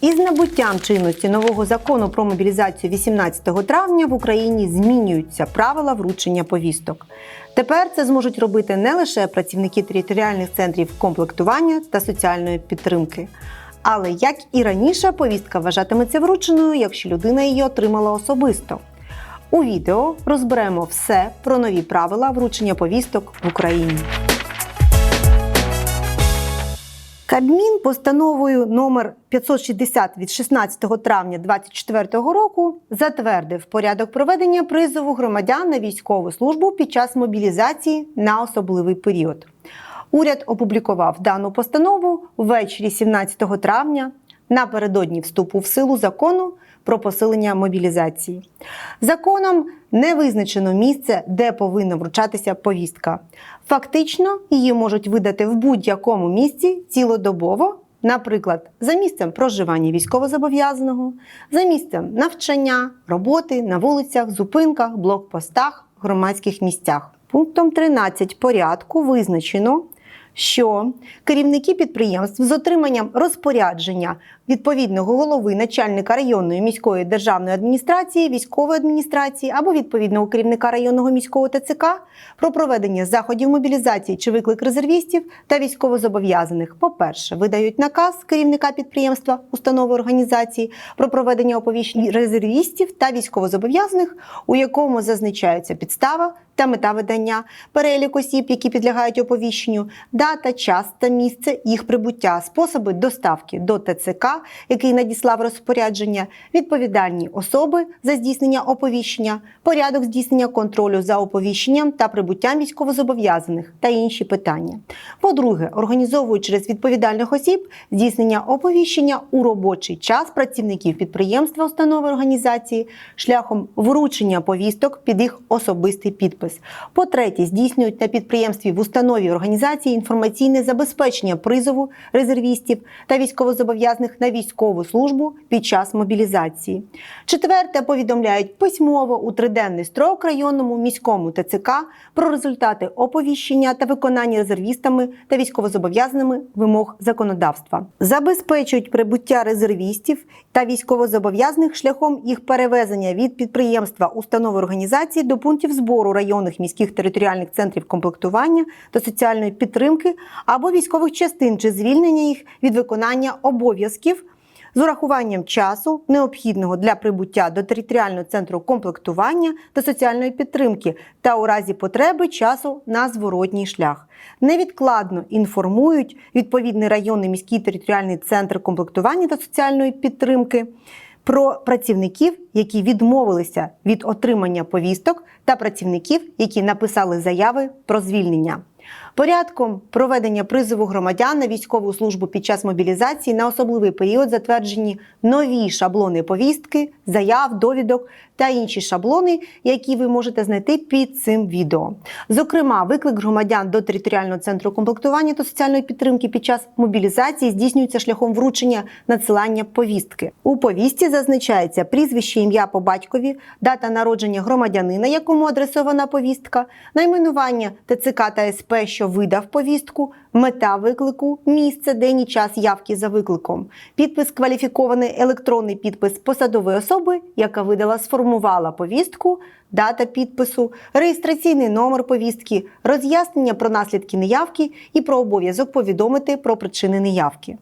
Із набуттям чинності нового закону про мобілізацію 18 травня в Україні змінюються правила вручення повісток. Тепер це зможуть робити не лише працівники територіальних центрів комплектування та соціальної підтримки. Але як і раніше, повістка вважатиметься врученою, якщо людина її отримала особисто. У відео розберемо все про нові правила вручення повісток в Україні. Кабмін постановою номер 560 від 16 травня 2024 року затвердив порядок проведення призову громадян на військову службу під час мобілізації на особливий період. Уряд опублікував дану постанову ввечері 17 травня напередодні вступу в силу закону про посилення мобілізації. Законом не визначено місце, де повинна вручатися повістка. Фактично, її можуть видати в будь-якому місці цілодобово, наприклад, за місцем проживання військовозобов'язаного, за місцем навчання, роботи на вулицях, зупинках, блокпостах, громадських місцях. Пунктом 13 порядку визначено, що керівники підприємств з отриманням розпорядження відповідного голови начальника районної міської державної адміністрації, військової адміністрації або відповідного керівника районного міського ТЦК про проведення заходів мобілізації чи виклик резервістів та військовозобов'язаних, по-перше, видають наказ керівника підприємства, установи організації про проведення оповіщень резервістів та військовозобов'язаних, у якому зазначаються підстава та мета видання, перелік осіб, які підлягають оповіщенню, дата, час та місце їх прибуття, способи доставки до ТЦК, який надіслав розпорядження, відповідальні особи за здійснення оповіщення, порядок здійснення контролю за оповіщенням та прибуттям військовозобов'язаних та інші питання. По-друге, організовують через відповідальних осіб здійснення оповіщення у робочий час працівників підприємства, установи організації шляхом вручення повісток під їх особистий підпис. По-третє, здійснюють на підприємстві в установі організації інформаційне забезпечення призову резервістів та військовозобов'язаних на військову службу під час мобілізації. Четверте, повідомляють письмово у триденний строк районному міському ТЦК про результати оповіщення та виконання резервістами та військовозобов'язаними вимог законодавства. Забезпечують прибуття резервістів та військовозобов'язаних шляхом їх перевезення від підприємства установи організації до пунктів збору районних міських територіальних центрів комплектування та соціальної підтримки або військових частин чи звільнення їх від виконання обов'язків з урахуванням часу, необхідного для прибуття до територіального центру комплектування та соціальної підтримки, та у разі потреби часу на зворотній шлях. Невідкладно інформують відповідний районний міський територіальний центр комплектування та соціальної підтримки. Про працівників, які відмовилися від отримання повісток, та працівників, які написали заяви про звільнення. Порядком проведення призову громадян на військову службу під час мобілізації на особливий період затверджені нові шаблони повістки, заяв, довідок та інші шаблони, які ви можете знайти під цим відео. Зокрема, виклик громадян до територіального центру комплектування та соціальної підтримки під час мобілізації здійснюється шляхом вручення надсилання повістки. У повістці зазначається прізвище, ім'я по батькові, дата народження громадянина, якому адресована повістка, найменування ТЦК та СП, що видав повістку, мета виклику, місце, день і час явки за викликом, підпис кваліфікований електронний підпис посадової особи, яка видала сформувала повістку, дата підпису, реєстраційний номер повістки, роз'яснення про наслідки неявки і про обов'язок повідомити про причини неявки.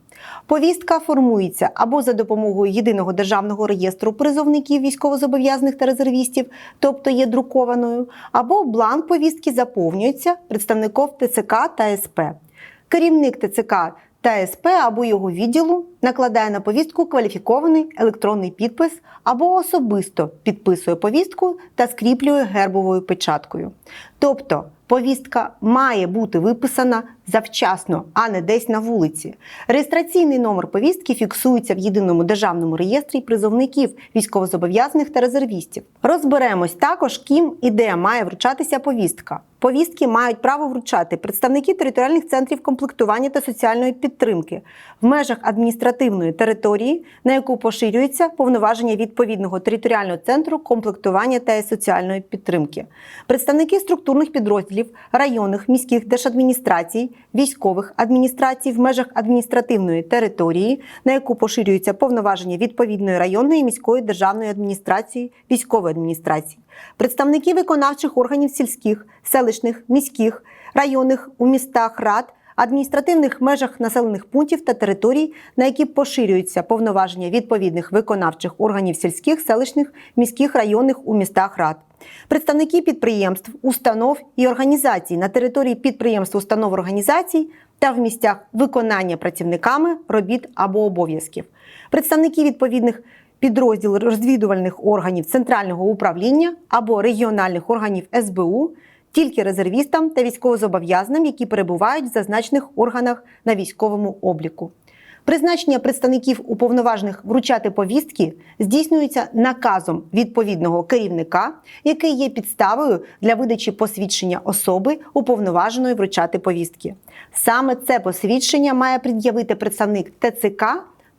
Повістка формується або за допомогою єдиного державного реєстру призовників військовозобов'язаних та резервістів, тобто є друкованою, або бланк повістки заповнюється представником ТЦК та СП. Керівник ТЦК та СП або його відділу накладає на повістку кваліфікований електронний підпис або особисто підписує повістку та скріплює гербовою печаткою. Тобто повістка має бути виписана завчасно, а не десь на вулиці. Реєстраційний номер повістки фіксується в єдиному державному реєстрі призовників військовозобов'язаних та резервістів. Розберемось також, ким і де має вручатися повістка. Повістки мають право вручати представники територіальних центрів комплектування та соціальної підтримки в межах адміністративної адміністративної території, на яку поширюються повноваження відповідного територіального центру комплектування та соціальної підтримки. Представники структурних підрозділів районних міських держадміністрацій, військових адміністрацій в межах адміністративної території, на яку поширюються повноваження відповідної районної міської державної адміністрації, військової адміністрації, представники виконавчих органів сільських, селищних, міських, районних у містах рад адміністративних межах населених пунктів та територій, на які поширюються повноваження відповідних виконавчих органів сільських, селищних, міських, районних у містах рад. Представники підприємств, установ і організацій на території підприємств, установ організацій та в місцях виконання працівниками робіт або обов'язків. Представники відповідних підрозділів розвідувальних органів центрального управління або регіональних органів СБУ тільки резервістам та військовозобов'язаним, які перебувають в зазначених органах на військовому обліку. Призначення представників уповноважених вручати повістки здійснюється наказом відповідного керівника, який є підставою для видачі посвідчення особи, уповноваженої вручати повістки. Саме це посвідчення має пред'явити представник ТЦК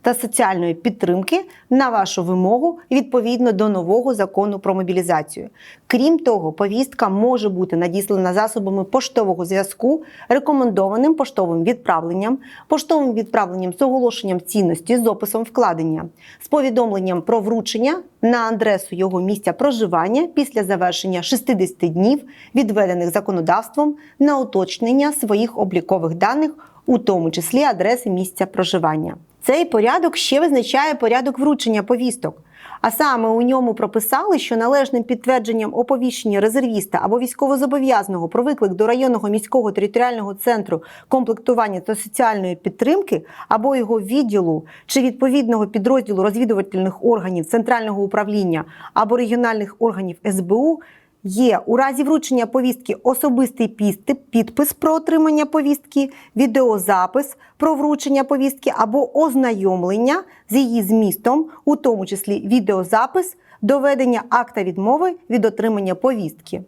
та соціальної підтримки на вашу вимогу відповідно до нового закону про мобілізацію. Крім того, повістка може бути надіслана засобами поштового зв'язку, рекомендованим поштовим відправленням, поштовим відправленням з оголошенням цінності з описом вкладення, з повідомленням про вручення на адресу його місця проживання після завершення 60 днів, відведених законодавством на уточнення своїх облікових даних, у тому числі адреси місця проживання. Цей порядок ще визначає порядок вручення повісток. А саме у ньому прописали, що належним підтвердженням оповіщення резервіста або військовозобов'язаного про виклик до районного міського територіального центру комплектування та соціальної підтримки або його відділу чи відповідного підрозділу розвідувальних органів центрального управління або регіональних органів СБУ Є у разі вручення повістки особистий підпис про отримання повістки, відеозапис про вручення повістки або ознайомлення з її змістом, у тому числі відеозапис, доведення акта відмови від отримання повістки.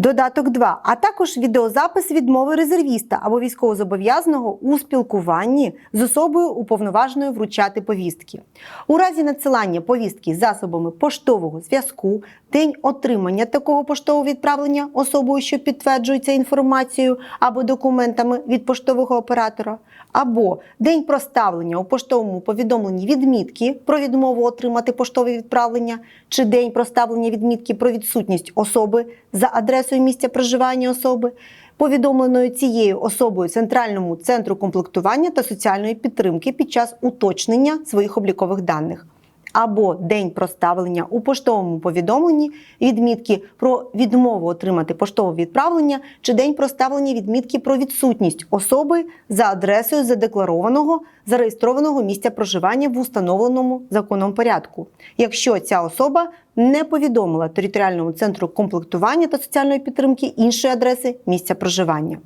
Додаток 2, а також відеозапис відмови резервіста або військовозобов'язаного у спілкуванні з особою уповноваженою вручати повістки. У разі надсилання повістки засобами поштового зв'язку, день отримання такого поштового відправлення особою, що підтверджується інформацією або документами від поштового оператора, або день проставлення у поштовому повідомленні відмітки про відмову отримати поштове відправлення, чи день проставлення відмітки про відсутність особи за адресою місця проживання особи, повідомленою цією особою Центральному центру комплектування та соціальної підтримки під час уточнення своїх облікових даних. Або день проставлення у поштовому повідомленні відмітки про відмову отримати поштове відправлення, чи день проставлення відмітки про відсутність особи за адресою задекларованого зареєстрованого місця проживання в установленому законом порядку, якщо ця особа не повідомила територіальному центру комплектування та соціальної підтримки іншої адреси місця проживання.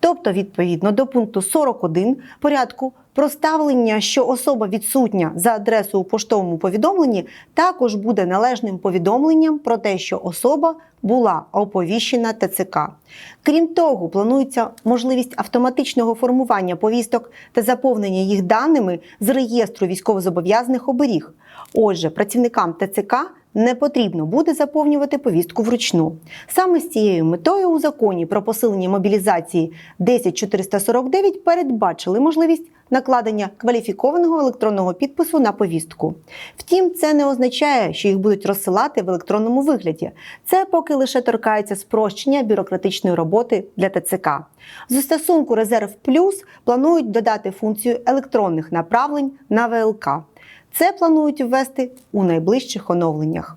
Тобто, відповідно до пункту 41 порядку проставлення, що особа відсутня за адресою у поштовому повідомленні, також буде належним повідомленням про те, що особа була оповіщена ТЦК. Крім того, планується можливість автоматичного формування повісток та заповнення їх даними з реєстру військовозобов'язаних оберіг. Отже, працівникам ТЦК не потрібно буде заповнювати повістку вручну. Саме з цією метою у законі про посилення мобілізації 10449 передбачили можливість накладення кваліфікованого електронного підпису на повістку. Втім, це не означає, що їх будуть розсилати в електронному вигляді. Це поки лише торкається спрощення бюрократичної роботи для ТЦК. З застосунку Резерв Плюс планують додати функцію електронних направлень на ВЛК. Це планують ввести у найближчих оновленнях.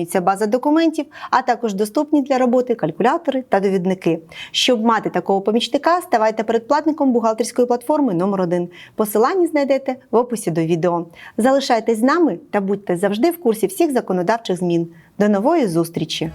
заповнюється база документів, а також доступні для роботи калькулятори та довідники. Щоб мати такого помічника, ставайте передплатником бухгалтерської платформи номер 1 Посилання знайдете в описі до відео. Залишайтесь з нами та будьте завжди в курсі всіх законодавчих змін. До нової зустрічі!